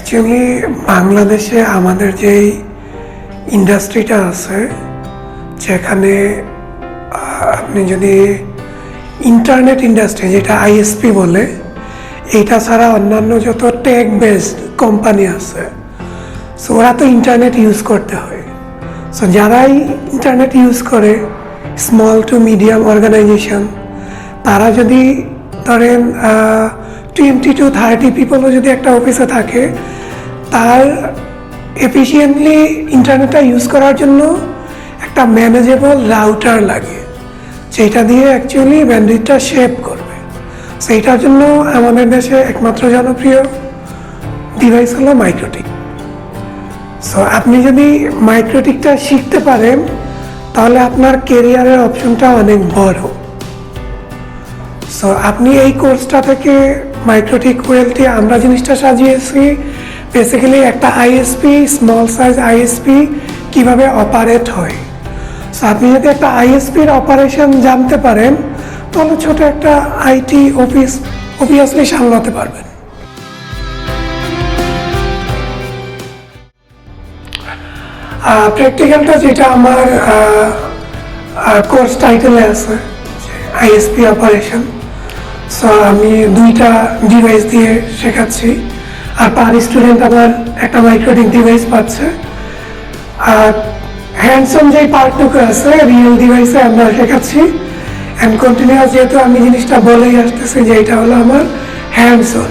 Actually বাংলাদেশে আমাদের যেই ইন্ডাস্ট্রিটা আছে, যেখানে আপনি যদি ইন্টারনেট ইন্ডাস্ট্রি, যেটা আইএসপি বলে, এইটা ছাড়া অন্যান্য যত টেক বেসড কোম্পানি আছে সো ওরা তো ইন্টারনেট ইউজ করতে হয়। সো যারাই ইন্টারনেট ইউজ করে স্মল টু মিডিয়াম অর্গানাইজেশন তারা যদি ধরেন টোয়েন্টি টু থার্টি পিপলও যদি একটা অফিসে থাকে, তার এফিসিয়েন্টলি ইন্টারনেটটা ইউজ করার জন্য একটা ম্যানেজেবল রাউটার লাগে, যেটা দিয়ে অ্যাকচুয়ালি ব্যান্ডউইথটা শেপ করবে। সেইটার জন্য আমাদের দেশে একমাত্র জনপ্রিয় ডিভাইস হলো মাইক্রোটিক সো আপনি যদি মাইক্রোটিকটা শিখতে পারেন, তাহলে আপনার কেরিয়ারের অপশনটা অনেক বড়। সো আপনি এই কোর্সটা থেকে মাইক্রোটিক ওয়েলটি আমরা জিনিসটা সাজিয়েছি। বেসিক্যালি একটা আইএসপি স্মল সাইজ আইএসপি কীভাবে অপারেট হয়। সো আপনি যদি একটা আইএসপির অপারেশন জানতে পারেন, তাহলে ছোট একটা আইটি অফিস অবভিয়াসলি সামলাতে পারবেন। প্র্যাকটিক্যালটা যেটা আমার কোর্স টাইটেলে আছে আইএসপি অপারেশন সো আমি দুইটা ডিভাইস দিয়ে শেখাচ্ছি। আর পার স্টুডেন্ট আমার একটা মাইক্রোটিক ডিভাইস পাচ্ছে। আর হ্যান্ডসম যে পার্টটুকু আছে রিয়েল ডিভাইসে আমরা শেখাচ্ছি। অ্যান্ড কন্টিনিউয়াস যেহেতু আমি জিনিসটা বলেই আসতেছি যে এটা হলো আমার হ্যান্ডসন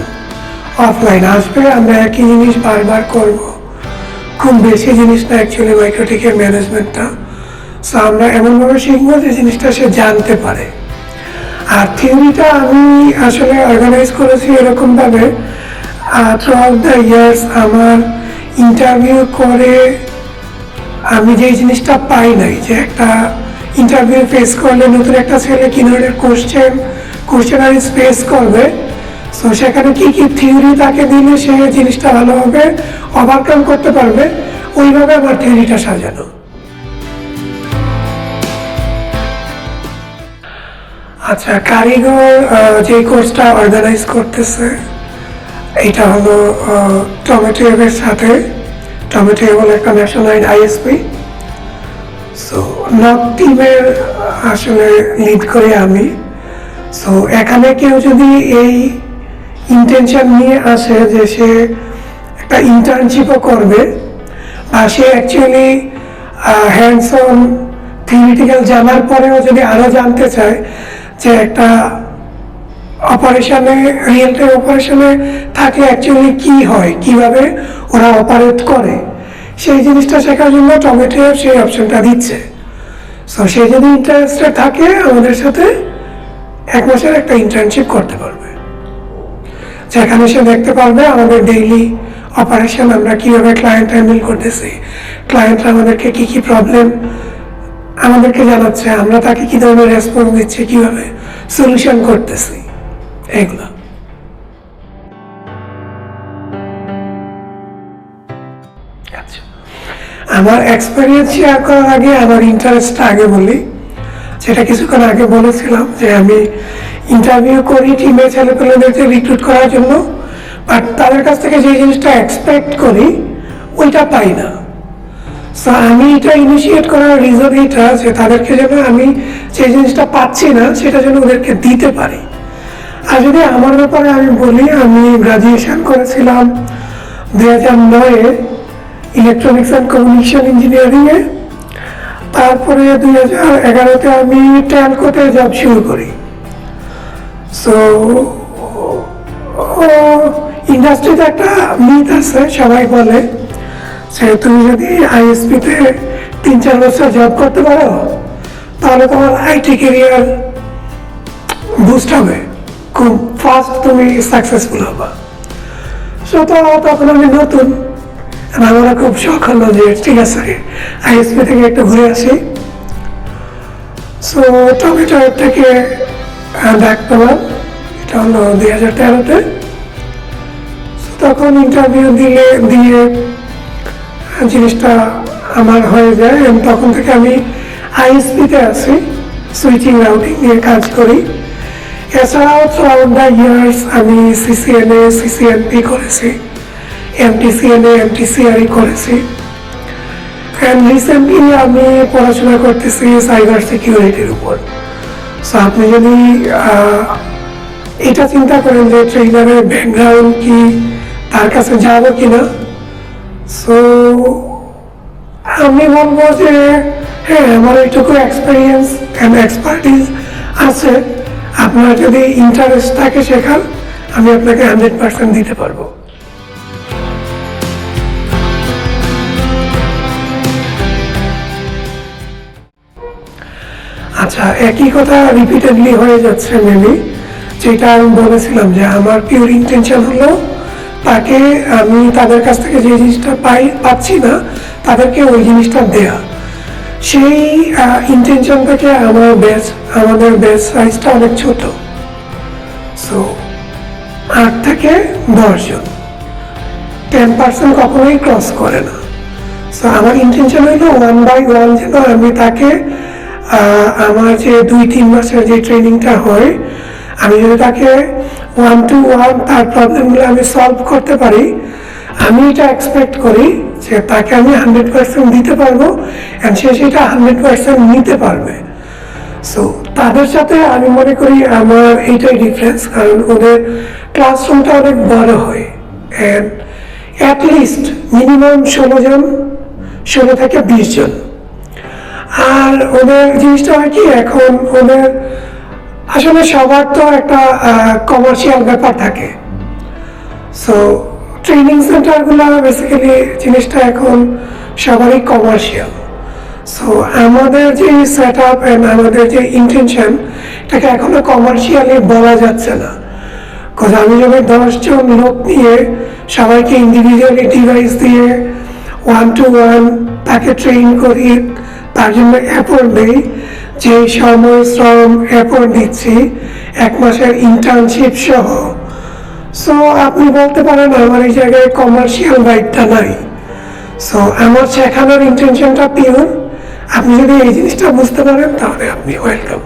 অফলাইন আসবে, আমরা একই জিনিস বারবার করব। খুব বেশি জিনিস না অ্যাকচুয়ালি মাইক্রোটিকের ম্যানেজমেন্টটা সো আমরা এমনভাবে শিখব যে জিনিসটা সে জানতে পারে। আর থিওরিটা আমি আসলে অর্গানাইজ করেছি এরকমভাবে থ্রু আউট দ্য ইয়ার্স আমার ইন্টারভিউ করে আমি যে জিনিসটা পাই নাই, যে একটা ইন্টারভিউ ফেস করলে নতুন একটা ছেলে কি ধরনের কোশ্চেন কোশ্চেনারি ফেস করবে সো সেখানে কি কি থিওরি তাকে দিলে সে জিনিসটা ভালোভাবে ওভারকাম করতে পারবে, ওইভাবে আমার থিওরিটা সাজানো। আচ্ছা কারিগর যে কোর্সটা অর্গানাইজ করতেছে, এটা হলো টমেটো সাথে। টমেটো বলে একটা ন্যাশনাল আইএসপি সো নক টিমের আসলে লিড করি আমি। সো এখানে কেউ যদি এই ইন্টেনশন নিয়ে আসে যে সে একটা ইন্টার্নশিপও করবে আর সে অ্যাকচুয়ালি হ্যান্ডস অন থিওরিটিক্যাল জানার পরেও যদি আরও জানতে চায় যে একটা অপারেশনে রিয়েল টাইম অপারেশনে থাকলে অ্যাকচুয়ালি কি হয়, কীভাবে ওরা অপারেট করে। সেই জিনিসটা শেখার জন্য টমেটো সেই অপশনটা দিচ্ছে। সো সে যদি ইন্টারেস্টেড থাকে, আমাদের সাথে এক মাসের একটা ইন্টার্নশিপ করতে পারবে। যেখানে সে দেখতে পারবে আমাদের ডেইলি অপারেশন আমরা কীভাবে ক্লায়েন্ট হ্যান্ডেল করতেছি। ক্লায়েন্টরা আমাদেরকে কি কি প্রবলেম আমাদেরকে জানাচ্ছে, আমরা তাকে কি ধরনের রেসপন্স দিচ্ছি, কীভাবে সলিউশন করতেছি, এগুলো। আচ্ছা। আমার এক্সপিরিয়েন্স শেয়ার করার আগে, আমার ইন্টারেস্টটা আগে বলি। সেটা কিছুক্ষণ আগে বলেছিলাম যে, আমি ইন্টারভিউ করি টিমে ছেলেপেলেদেরকে রিক্রুট করার জন্য বাট তাদের কাছ থেকে যে জিনিসটা এক্সপেক্ট করি, ওইটা পাই না। সো আমি এটা ইনিশিয়েট করার রিজন এইটা যে তাদেরকে যেন আমি যে জিনিসটা পাচ্ছি না, সেটা যেন ওদেরকে দিতে পারি। আর যদি আমার ব্যাপারে আমি বলি, আমি গ্রাজুয়েশন করেছিলাম দুই হাজার নয়ে ইলেকট্রনিক্স অ্যান্ড কমিউনিকেশন ইঞ্জিনিয়ারিংয়ে তারপরে দুই হাজার এগারোতে আমি ট্যালকোতে জব শুরু করি। সো ইন্ডাস্ট্রিতে একটা মিথ আছে, সবাই বলে। যে তুমি যদি আইএসপিতে তিন চার বছর জব করতে পারো, তাহলে তোমার আইটি কেরিয়ার বুস্ট হবে। খুব ফাস্ট তুমি সাকসেসফুল হবা। সো তো তখন আমি নতুন। আমার খুব শখ হলো যে, ঠিক আছে আইএসপি থেকে একটু ঘুরে আসি। সো টমেটো থেকে ডাক পেলাম। এটা হলো দুই হাজার তেরোতে। তখন ইন্টারভিউ দিলে, দিয়ে জিনিসটা আমার হয়ে যায় এবং তখন থেকে আমি আইএসপিতে আছি সুইচিং রাউটিং নিয়ে কাজ করি। এছাড়াও থ্রু আউট দ্য ইয়ার্স আমি সিসিএনএ সিসিএনপি করেছি এমটিসিএনএ এমটিসিআরই করেছি। অ্যান্ড রিসেন্টলি আমি পড়াশোনা করতেছি সাইবার সিকিউরিটির উপর। সো আপনি যদি এটা চিন্তা করেন যে ট্রেনারের ব্যাকগ্রাউন্ড কি, তার কাছে যাব কিনা সো আমি বলব যে হ্যাঁ আমার এইটুকু এক্সপিরিয়েন্স অ্যান্ড এক্সপার্টিস আছে। আপনার যদি ইন্টারেস্ট থাকে শেখার, আমি আপনাকে হান্ড্রেড পার্সেন্ট দিতে পারব। আচ্ছা একই কথা রিপিটেডলি হয়ে যাচ্ছে মেবি যেটা আমি বলেছিলাম যে, আমার পিওর ইন্টেনশন হলো তাকে আমি তাদের কাছ থেকে যে জিনিসটা পাই, পাচ্ছি না, তাদেরকে ওই জিনিসটা দেয়া। সেই ইন্টেনশন থেকে আমার ব্যাচ আমাদের ব্যাচ সাইজটা অনেক ছোট। সো আট থেকে দশজন টেন পার্সেন্ট কখনোই ক্রস করে না। সো আমার ইন্টেনশন হইল ওয়ান বাই ওয়ান যেন আমি তাকে আমার যে দুই, তিন মাসের যে ট্রেনিংটা হয় আমি যদি তাকে ওয়ান টু ওয়ান তার প্রবলেমগুলো আমি সলভ করতে পারি, আমি এটা এক্সপেক্ট করি যে তাকে আমি হান্ড্রেড পার্সেন্ট দিতে পারব অ্যান্ড সে সেটা হান্ড্রেড পার্সেন্ট নিতে পারবে। সো তাদের সাথে আমি মনে করি আমার এইটাই ডিফারেন্স কারণ ওদের ক্লাসরুমটা অনেক বড় হয়। অ্যান্ড অ্যাটলিস্ট মিনিমাম ষোলো জন, ষোলো থেকে বিশ জন। আর ওদের জিনিসটা হয় কি, এখন ওদের আসলে সবার তো একটা কমার্শিয়াল ব্যাপার থাকে। সো ট্রেনিং সেন্টারগুলো বেসিক্যালি জিনিসটা এখন সবারই কমার্শিয়াল সো আমাদের যে সেট আপ অ্যান্ড আমাদের যে ইন্টেনশন এটাকে এখনও কমার্শিয়ালি বলা যাচ্ছে না। কারণ আমি যখন দশজন লোক নিয়ে সবাইকে ইন্ডিভিজুয়ালি ডিভাইস দিয়ে ওয়ান টু ওয়ান তাকে ট্রেন করি, তার জন্য অ্যাপোর্ট দিই যে সময় শ্রম অ্যাপোর্ট দিচ্ছি এক মাসের ইন্টার্নশিপ সহ। সো আপনি বলতে পারেন আমার এই জায়গায় কমার্শিয়াল রাইটটা নাই। সো আমার শেখানোর ইন্টেনশনটা পিওর আপনি যদি এই জিনিসটা বুঝতে পারেন, তাহলে আপনি ওয়েলকাম